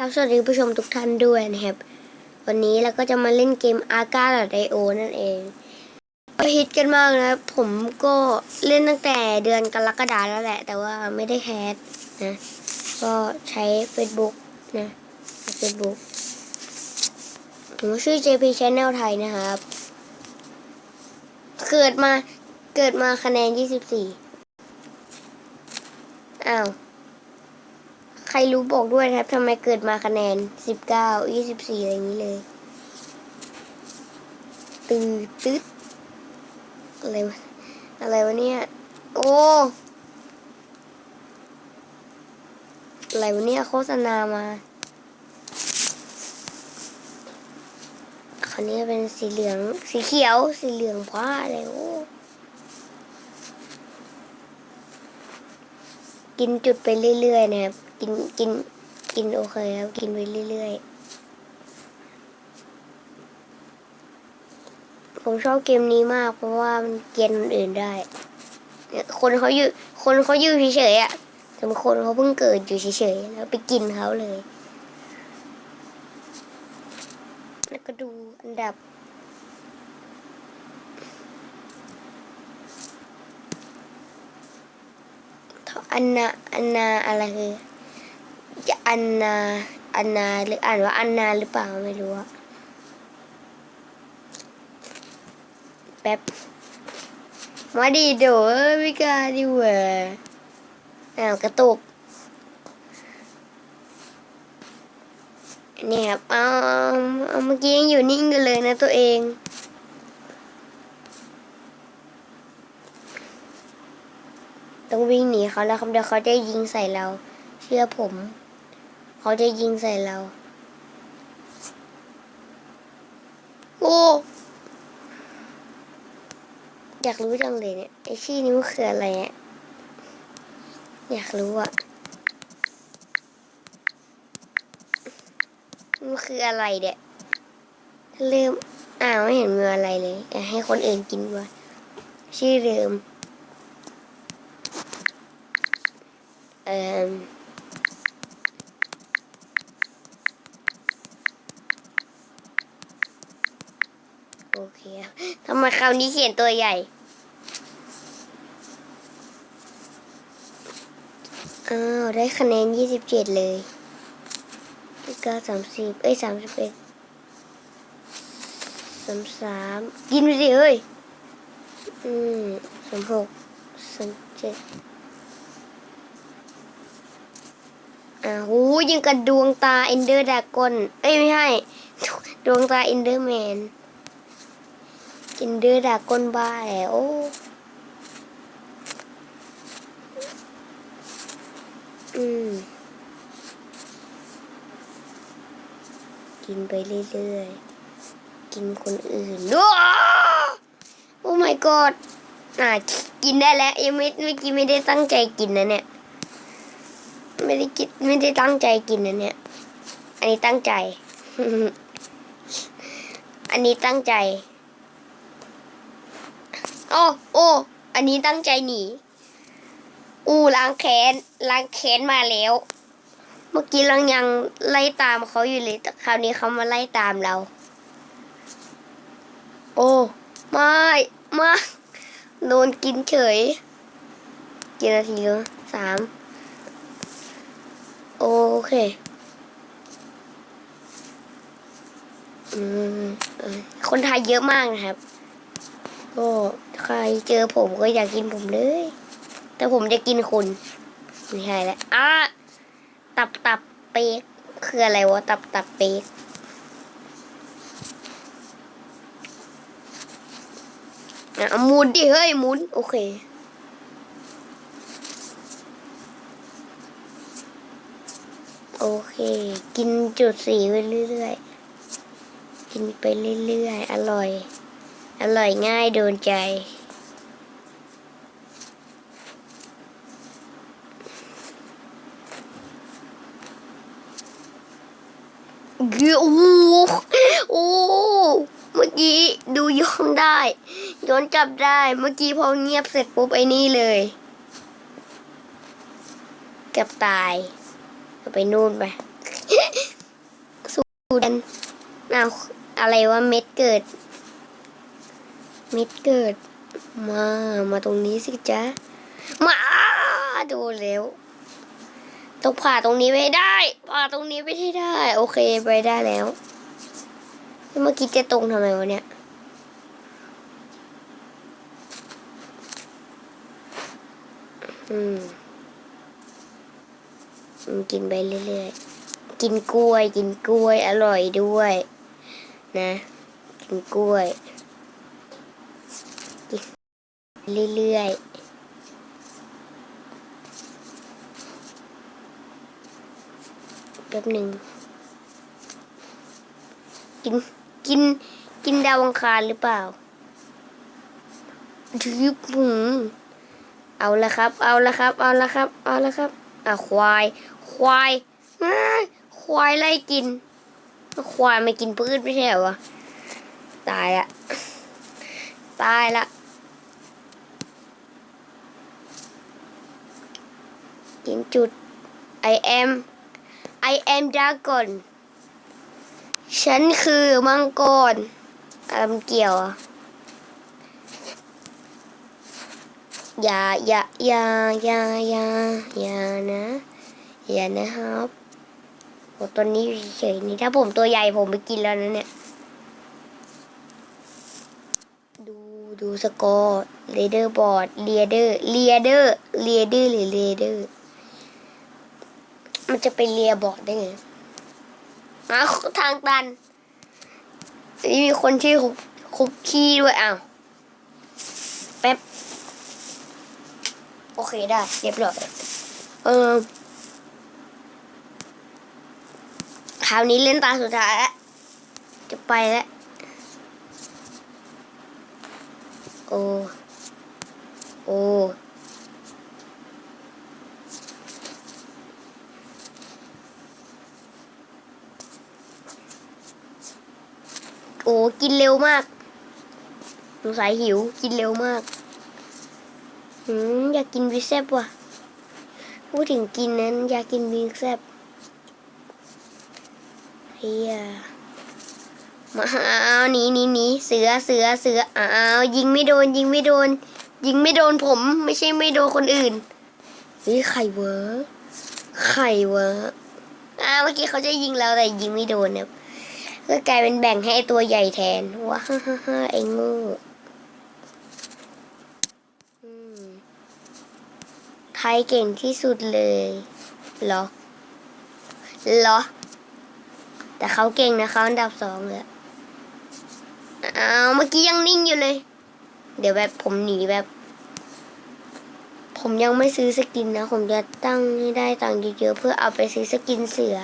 ครับสวัสดีผู้ชมทุกท่านด้วยนะครับ วันนี้เราก็จะมาเล่นเกมอาร์กาไดโอนั่นเองก็ฮิตกันมากนะผมก็เล่นตั้งแต่เดือนกรกฎาแล้วแหละ แต่ว่าไม่ได้แคสนะก็ใช้ Facebook นะ Facebook ผมชื่อ JP Channel ไทยนะครับ เกิดมาเกิดมาคะแนน 24 อ้าว ใครรู้บอกด้วยนะครับทำไมเกิดมาคะแนน19 24อะไรอย่างนี้เลยตืดตึ๊ดอะไรวะอะไรวะเนี่ย โอ้อะไรวะเนี่ยโฆษณามาคันนี้เป็นสีเหลืองสีเขียว สีเหลืองพ้าอะไรโอ้กินจุดไปเรื่อยๆนะครับ กินกินกินโอเคครับกินไปเรื่อยๆ ผมชอบเกมนี้มากเพราะว่ามันเกลียนคนอื่นได้ คนเขาอยู่คนเขาอยู่เฉยๆอะแต่บางคนเขาเพิ่งเกิดอยู่เฉยๆแล้วไปกินเขาเลย แล้วก็ดูอันดับอันนาอันนาอะไรคือ อันนา อันนาหรืออ่านว่าอันนาหรือเปล่าไม่รู้อะแป๊บ มาดีเดี๋ยวเอ้ยไม่กล้าดีกว่าอ้าวกระตุก เนี่ครับเอาเอาเมื่อกี้ยังอยู่นิ่งกันเลยนะตัวเองต้องวิ่งหนีเขาแล้วครับเดี๋ยวเขาจะยิงใส่เรา เชื่อผม เขาจะยิงใส่เรา โอ้อยากรู้จังเลยเนี่ยไอชี่นี้มันคืออะไรเนี่ยอยากรู้อะมันคืออะไรเด็เริ่มอ้าวไม่เห็นมีอะไรเลยอยากให้คนอื่นกินว่ะชื่อเดิมเอ่อเคครับ ทำไมคราวนี้เขียนตัวใหญ่ อ้าว ได้คะแนนยี่สิบเจ็ดเลยเก้าสามสิบเอ้ยสามสิบเอ็ดสามสามกินไปสิเฮ้ย อืมสามหกสามเจ็ดอ่าหูยิงกับดวงตาเอนเดอร์ดากอนเอ้ย ไม่ใช่ ดวงตาเอนเดอร์แมน เอนดอร์ดากอนบ้าแล้วอืม กินไปเรื่อยๆ กินคนอื่นว้าโอ้ my god อ่ากินได้แล้วยังไม่เมื่อกี้ไม่ได้ตั้งใจกินนะเนี่ย ไม่ได้กินไม่ได้ตั้งใจกินนะเนี่ย อันนี้ตั้งใจ อันนี้ตั้งใจ โอ้โอ้อันนี้ตั้งใจหนี อู้ล้างแค้นล้างแค้นมาแล้ว เมื่อกี้เรายังไล่ตามเขาอยู่เลยแต่คราวนี้เขามาไล่ตามเรา โอ้ไม่ไม่โดนกินเฉยกี่นาทีแล้วสามโอเค อืมคนไทยเยอะมากนะครับ ก็ ใครเจอผมก็อยากกินผมเลย แต่ผมจะกินคุณไม่ใช่แล้วอะตับตับเป๊กคืออะไรวะ ตับตับเป๊กอะหมุนดิเฮ้ยหมุน โอเคโอเค กินจุดสีไปเรื่อยๆ กินไปเรื่อยๆ อร่อย อร่อยง่ายโดนใจ กือโอ้โหโอ้เมื่อกี้ดูย้อนได้ ย้อนจับได้ เมื่อกี้พอเงียบเสร็จปุ๊บไอ้นี่เลยเกับตายไปนู่นไปกันอ้าวอะไรวะเม็ดเกิด เม็ดเกิด มา มาตรงนี้สิจ๊ะมา ดูแล้ว ต้องผ่าตรงนี้ไปได้ ผ่าตรงนี้ไปได้ โอเคไปได้แล้ว เมื่อกี้จะตรงทำไมวะเนี่ย อืมอืมกินไปเรื่อยๆ กินกล้วย กินกล้วย อร่อยด้วย นะ กินกล้วย กินเรื่อยๆ แป๊บหนึ่ง กิน กิน กินดาวอังคารหรือเปล่าทึบหืมเอาละครับ เอาละครับ เอาละครับ เอาละครับ อะควาย ควายอ้าควายไล่กิน ควายไม่กินพืชไม่ใช่เหรอ ตายละ ตายละ กินจุด I am I am dragon ฉันคือมังกรอะไรมันเกี่ยวอะอย่าอย่าอย่าอย่าอย่าอย่านะ อย่านะครับโอ้ตัวนี้เฉยๆนี่ถ้าผมตัวใหญ่ผมไปกินแล้วนะเนี่ย ดูดูสกอร์เรเดอร์บอร์ดเรเดอร์เรเดอร์เรเดอร์หรือเรเดอร์ มันจะไปเรียบอร์ดได้ไงอ้าทางตันนี่มีคนชื่คุกคุกกี้ด้วยอ้าวแป๊บ โอเคได้ เรียบร้อยเออคราวนี้เล่นตาสุดท้ายแล้วจะไปแล้ว โอ้ โอ้ อ้กินเร็วมากสงสัยหิวกินเร็วมากอืมอยากกินวิงแซบว่ะพูดถึงกินนั้น อยากกินวิงแซบเฮียมาเอาหนีหนีหนีเสือเสือเสืออ้าวยิงไม่โดน ยิงไม่โดน ยิงไม่โดนผม ไม่ใช่ไม่โดนคนอื่นเฮ้ยไข่เวอร์ไข่เวอร์อ้าวเมื่อกี้เขาจะยิงเราแต่ยิงไม่โดนเนี่ย ก็กลายเป็นแบ่งให้ตัวใหญ่แทนว้าฮ่าฮ่าไอ้งูใครเก่งที่สุดเลยเหรอเหรอ แต่เขาเก่งนะเขาอันดับสองเลยอ้าเมื่อกี้ยังนิ่งอยู่เลย เดี๋ยวแบบผมหนีแบบ ผมยังไม่ซื้อสกินนะ ผมจะตั้งให้ได้ตังค์เยอะๆเพื่อเอาไปซื้อสกินเสือ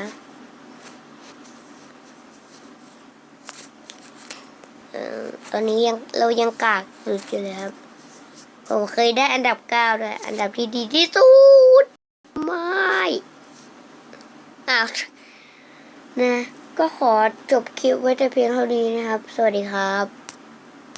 ตอนนี้ยังเรายังกากสุดอยู่เลยครับ ผมเคยได้อันดับเก้าด้วย อันดับที่ดีที่สุด ไม่อ้าวนะ ก็ขอจบคลิปไว้แต่เพียงเท่านี้นะครับ สวัสดีครับ